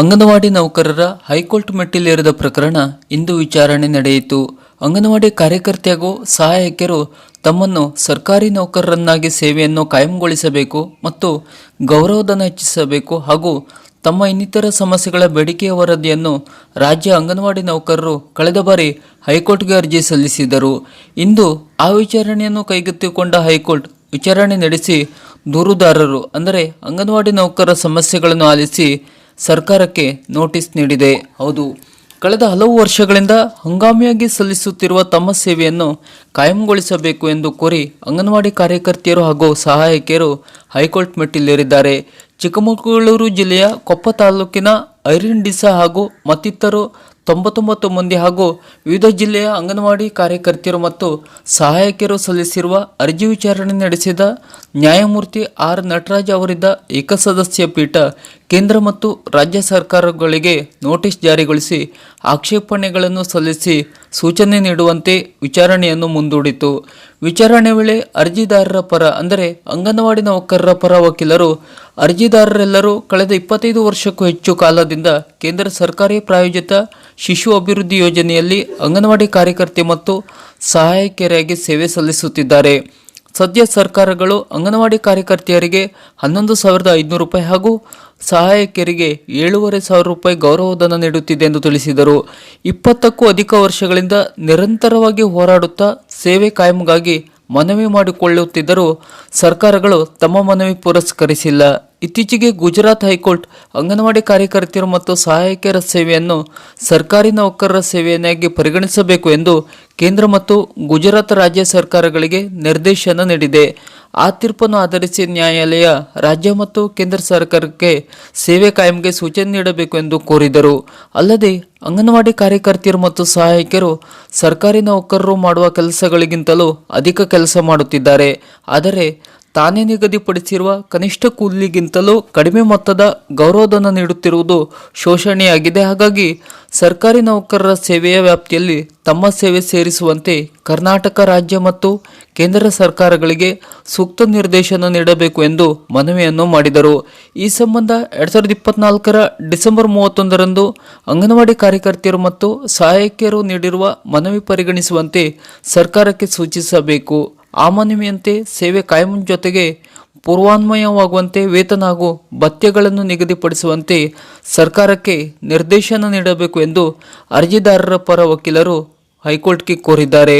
ಅಂಗನವಾಡಿ ನೌಕರರ ಹೈಕೋರ್ಟ್ ಮೆಟ್ಟಿಲೇರಿದ ಪ್ರಕರಣ ಇಂದು ವಿಚಾರಣೆ ನಡೆಯಿತು. ಅಂಗನವಾಡಿ ಕಾರ್ಯಕರ್ತೆಯಾಗೂ ಸಹಾಯಕಿಯರು ತಮ್ಮನ್ನು ಸರ್ಕಾರಿ ನೌಕರರನ್ನಾಗಿ ಸೇವೆಯನ್ನು ಕಾಯಂಗೊಳಿಸಬೇಕು ಮತ್ತು ಗೌರವಧನ ಹೆಚ್ಚಿಸಬೇಕು ಹಾಗೂ ತಮ್ಮ ಇನ್ನಿತರ ಸಮಸ್ಯೆಗಳ ಬೇಡಿಕೆಯ ವರದಿಯನ್ನು ರಾಜ್ಯ ಅಂಗನವಾಡಿ ನೌಕರರು ಕಳೆದ ಬಾರಿ ಹೈಕೋರ್ಟ್ಗೆ ಅರ್ಜಿ ಸಲ್ಲಿಸಿದರು ಇಂದು ಆ ವಿಚಾರಣೆಯನ್ನು ಕೈಗೆತ್ತಿಕೊಂಡ ಹೈಕೋರ್ಟ್ ವಿಚಾರಣೆ ನಡೆಸಿ ದೂರುದಾರರು, ಅಂದರೆ ಅಂಗನವಾಡಿ ನೌಕರರ ಸಮಸ್ಯೆಗಳನ್ನು ಆಲಿಸಿ ಸರ್ಕಾರಕ್ಕೆ ನೋಟಿಸ್ ನೀಡಿದೆ. ಹೌದು. ಕಳೆದ ಹಲವು ವರ್ಷಗಳಿಂದ ಹಂಗಾಮಿಯಾಗಿ ಸಲ್ಲಿಸುತ್ತಿರುವ ತಮ್ಮ ಸೇವೆಯನ್ನು ಕಾಯಂಗೊಳಿಸಬೇಕು ಎಂದು ಕೋರಿ ಅಂಗನವಾಡಿ ಕಾರ್ಯಕರ್ತೆಯರು ಹಾಗೂ ಸಹಾಯಕಿಯರು ಹೈಕೋರ್ಟ್ ಮೆಟ್ಟಿಲೇರಿದ್ದಾರೆ. ಚಿಕ್ಕಮಗಳೂರು ಜಿಲ್ಲೆಯ ಕೊಪ್ಪ ತಾಲೂಕಿನ ಐರಿನ್ ಹಾಗೂ ಮತ್ತಿತರರು ತೊಂಬತ್ತೊಂಬತ್ತು ಮಂದಿ ಹಾಗೂ ವಿವಿಧ ಜಿಲ್ಲೆಯ ಅಂಗನವಾಡಿ ಕಾರ್ಯಕರ್ತೆಯರು ಮತ್ತು ಸಹಾಯಕಿಯರು ಸಲ್ಲಿಸಿರುವ ಅರ್ಜಿ ವಿಚಾರಣೆ ನಡೆಸಿದ ನ್ಯಾಯಮೂರ್ತಿ ಆರ್ ನಟರಾಜ್ ಅವರಿದ್ದ ಏಕಸದಸ್ಯ ಪೀಠ ಕೇಂದ್ರ ಮತ್ತು ರಾಜ್ಯ ಸರ್ಕಾರಗಳಿಗೆ ನೋಟಿಸ್ ಜಾರಿಗೊಳಿಸಿ ಆಕ್ಷೇಪಣೆಗಳನ್ನು ಸಲ್ಲಿಸಿ ಸೂಚನೆ ನೀಡುವಂತೆ ವಿಚಾರಣೆಯನ್ನು ಮುಂದೂಡಿತು. ವಿಚಾರಣೆ ವೇಳೆ ಅರ್ಜಿದಾರರ ಪರ, ಅಂದರೆ ಅಂಗನವಾಡಿ ನೌಕರರ ಪರ ವಕೀಲರು, ಅರ್ಜಿದಾರರೆಲ್ಲರೂ ಕಳೆದ ಇಪ್ಪತ್ತೈದು ವರ್ಷಕ್ಕೂ ಹೆಚ್ಚು ಕಾಲದಿಂದ ಕೇಂದ್ರ ಸರ್ಕಾರಿ ಪ್ರಾಯೋಜಿತ ಶಿಶು ಅಭಿವೃದ್ಧಿ ಯೋಜನೆಯಲ್ಲಿ ಅಂಗನವಾಡಿ ಕಾರ್ಯಕರ್ತೆ ಮತ್ತು ಸಹಾಯಕಿಯರಾಗಿ ಸೇವೆ ಸಲ್ಲಿಸುತ್ತಿದ್ದಾರೆ. ಸದ್ಯ ಸರ್ಕಾರಗಳು ಅಂಗನವಾಡಿ ಕಾರ್ಯಕರ್ತೆಯರಿಗೆ ಹನ್ನೊಂದು ಸಾವಿರದ ಐದುನೂರು ರೂಪಾಯಿ ಹಾಗೂ ಸಹಾಯಕಿಯರಿಗೆ ಏಳೂವರೆ ಸಾವಿರ ರೂಪಾಯಿ ಗೌರವಧನ ನೀಡುತ್ತಿದೆ ಎಂದು ತಿಳಿಸಿದರು. ಇಪ್ಪತ್ತಕ್ಕೂ ಅಧಿಕ ವರ್ಷಗಳಿಂದ ನಿರಂತರವಾಗಿ ಹೋರಾಡುತ್ತಾ ಸೇವೆ ಕಾಯಂಗಾಗಿ ಮನವಿ ಮಾಡಿಕೊಳ್ಳುತ್ತಿದ್ದರೂ ಸರ್ಕಾರಗಳು ತಮ್ಮ ಮನವಿ ಪುರಸ್ಕರಿಸಿಲ್ಲ. ಇತ್ತೀಚೆಗೆ ಗುಜರಾತ್ ಹೈಕೋರ್ಟ್, ಅಂಗನವಾಡಿ ಕಾರ್ಯಕರ್ತೆಯರು ಮತ್ತು ಸಹಾಯಕರ ಸೇವೆಯನ್ನು ಸರ್ಕಾರಿ ನೌಕರರ ಸೇವೆಯನ್ನಾಗಿ ಪರಿಗಣಿಸಬೇಕು ಎಂದು ಕೇಂದ್ರ ಮತ್ತು ಗುಜರಾತ್ ರಾಜ್ಯ ಸರ್ಕಾರಗಳಿಗೆ ನಿರ್ದೇಶನ ನೀಡಿದೆ. ಆ ತೀರ್ಪನ್ನು ಆಧರಿಸಿ ನ್ಯಾಯಾಲಯ ರಾಜ್ಯ ಮತ್ತು ಕೇಂದ್ರ ಸರ್ಕಾರಕ್ಕೆ ಸೇವೆ ಕಾಯಂಗೆ ಸೂಚನೆ ನೀಡಬೇಕು ಎಂದು ಕೋರಿದರು. ಅಲ್ಲದೆ ಅಂಗನವಾಡಿ ಕಾರ್ಯಕರ್ತೆಯರು ಮತ್ತು ಸಹಾಯಕಿಯರು, ಸರ್ಕಾರಿ ನೌಕರರು ಮಾಡುವ ಕೆಲಸಗಳಿಗಿಂತಲೂ ಅಧಿಕ ಕೆಲಸ ಮಾಡುತ್ತಿದ್ದಾರೆ. ಆದರೆ ತಾನೇ ನಿಗದಿಪಡಿಸಿರುವ ಕನಿಷ್ಠ ಕೂಲಿಗಿಂತಲೂ ಕಡಿಮೆ ಮೊತ್ತದ ಗೌರವಧನ ನೀಡುತ್ತಿರುವುದು ಶೋಷಣೆಯಾಗಿದೆ. ಹಾಗಾಗಿ ಸರ್ಕಾರಿ ನೌಕರರ ಸೇವೆಯ ವ್ಯಾಪ್ತಿಯಲ್ಲಿ ತಮ್ಮ ಸೇವೆ ಸೇರಿಸುವಂತೆ ಕರ್ನಾಟಕ ರಾಜ್ಯ ಮತ್ತು ಕೇಂದ್ರ ಸರ್ಕಾರಗಳಿಗೆ ಸೂಕ್ತ ನಿರ್ದೇಶನ ನೀಡಬೇಕು ಎಂದು ಮನವಿಯನ್ನು ಮಾಡಿದರು. ಈ ಸಂಬಂಧ ಎರಡ್ ಸಾವಿರದ ಇಪ್ಪತ್ನಾಲ್ಕರ ಡಿಸೆಂಬರ್ ಮೂವತ್ತೊಂದರಂದು ಅಂಗನವಾಡಿ ಕಾರ್ಯಕರ್ತೆಯರು ಮತ್ತು ಸಹಾಯಕಿಯರು ನೀಡಿರುವ ಮನವಿ ಪರಿಗಣಿಸುವಂತೆ ಸರ್ಕಾರಕ್ಕೆ ಸೂಚಿಸಬೇಕು. ಆ ಮನವಿಯಂತೆ ಸೇವೆ ಕಾಯಂ ಜೊತೆಗೆ ಪೂರ್ವಾನ್ವಯವಾಗುವಂತೆ ವೇತನ ಹಾಗೂ ಭತ್ಯೆಗಳನ್ನು ನಿಗದಿಪಡಿಸುವಂತೆ ಸರ್ಕಾರಕ್ಕೆ ನಿರ್ದೇಶನ ನೀಡಬೇಕು ಎಂದು ಅರ್ಜಿದಾರರ ಪರ ವಕೀಲರು ಹೈಕೋರ್ಟ್ಗೆ ಕೋರಿದ್ದಾರೆ.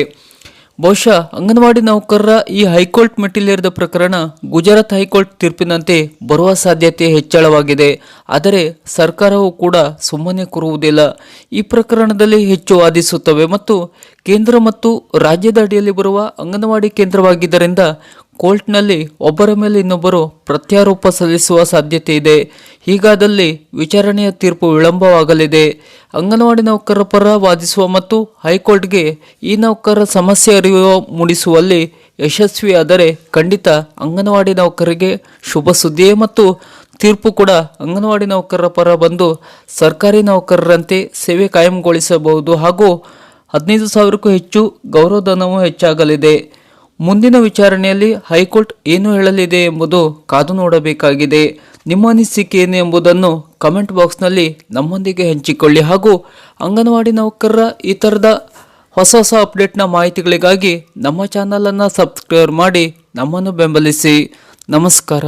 ಬಹುಶಃ ಅಂಗನವಾಡಿ ನೌಕರರ ಈ ಹೈಕೋರ್ಟ್ ಮೆಟ್ಟಿಲೇರಿದ ಪ್ರಕರಣ ಗುಜರಾತ್ ಹೈಕೋರ್ಟ್ ತೀರ್ಪಿನಂತೆ ಬರುವ ಸಾಧ್ಯತೆ ಹೆಚ್ಚಳವಾಗಿದೆ. ಆದರೆ ಸರ್ಕಾರವು ಕೂಡ ಸುಮ್ಮನೆ ಕೂರುವುದಿಲ್ಲ. ಈ ಪ್ರಕರಣದಲ್ಲಿ ಹೆಚ್ಚು ವಾದಿಸುತ್ತವೆ ಮತ್ತು ಕೇಂದ್ರ ಮತ್ತು ರಾಜ್ಯದ ಅಡಿಯಲ್ಲಿ ಬರುವ ಅಂಗನವಾಡಿ ಕೇಂದ್ರವಾಗಿದ್ದರಿಂದ ಕೋರ್ಟ್ನಲ್ಲಿ ಒಬ್ಬರ ಮೇಲೆ ಇನ್ನೊಬ್ಬರು ಪ್ರತ್ಯಾರೋಪ ಸಲ್ಲಿಸುವ ಸಾಧ್ಯತೆ ಇದೆ. ಹೀಗಾದಲ್ಲಿ ವಿಚಾರಣೆಯ ತೀರ್ಪು ವಿಳಂಬವಾಗಲಿದೆ. ಅಂಗನವಾಡಿ ನೌಕರರ ಪರ ವಾದಿಸುವ ಮತ್ತು ಹೈಕೋರ್ಟ್ಗೆ ಈ ನೌಕರರ ಸಮಸ್ಯೆ ಅರಿವು ಮೂಡಿಸುವಲ್ಲಿ ಯಶಸ್ವಿಯಾದರೆ ಖಂಡಿತ ಅಂಗನವಾಡಿ ನೌಕರರಿಗೆ ಶುಭ ಸುದ್ದಿಯೇ ಮತ್ತು ತೀರ್ಪು ಕೂಡ ಅಂಗನವಾಡಿ ನೌಕರರ ಪರ ಬಂದು ಸರ್ಕಾರಿ ನೌಕರರಂತೆ ಸೇವೆ ಕಾಯಂಗೊಳಿಸಬಹುದು ಹಾಗೂ ಹದಿನೈದು ಸಾವಿರಕ್ಕೂ ಹೆಚ್ಚು ಗೌರವಧನವೂ ಹೆಚ್ಚಾಗಲಿದೆ. ಮುಂದಿನ ವಿಚಾರಣೆಯಲ್ಲಿ ಹೈಕೋರ್ಟ್ ಏನು ಹೇಳಲಿದೆ ಎಂಬುದು ಕಾದು ನೋಡಬೇಕಾಗಿದೆ. ನಿಮ್ಮ ಅನಿಸಿಕೆ ಏನು ಎಂಬುದನ್ನು ಕಮೆಂಟ್ ಬಾಕ್ಸ್ನಲ್ಲಿ ನಮ್ಮೊಂದಿಗೆ ಹಂಚಿಕೊಳ್ಳಿ ಹಾಗೂ ಅಂಗನವಾಡಿ ನೌಕರರ ಈ ಥರದ ಹೊಸ ಹೊಸ ಅಪ್ಡೇಟ್ನ ಮಾಹಿತಿಗಳಿಗಾಗಿ ನಮ್ಮ ಚಾನಲನ್ನು ಸಬ್ಸ್ಕ್ರೈಬ್ ಮಾಡಿ ನಮ್ಮನ್ನು ಬೆಂಬಲಿಸಿ. ನಮಸ್ಕಾರ.